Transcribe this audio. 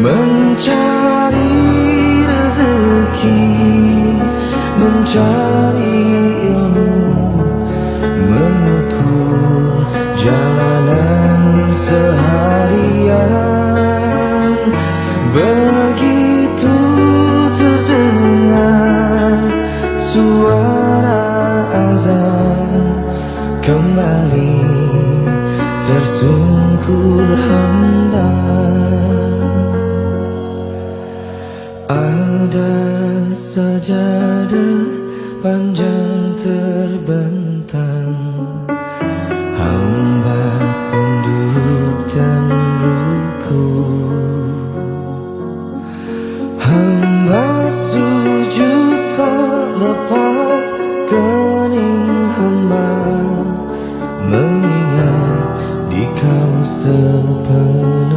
Mencari rezeki Mencari ilmu Mengukur jalanan seharian. Begitu terdengar suara azan Kembali tersungkur hamba Ada sajadah panjang terbentang. Hamba tunduk dan ruku. Hamba sujud tak lepas kening hamba. Mengingat di kau sepenuh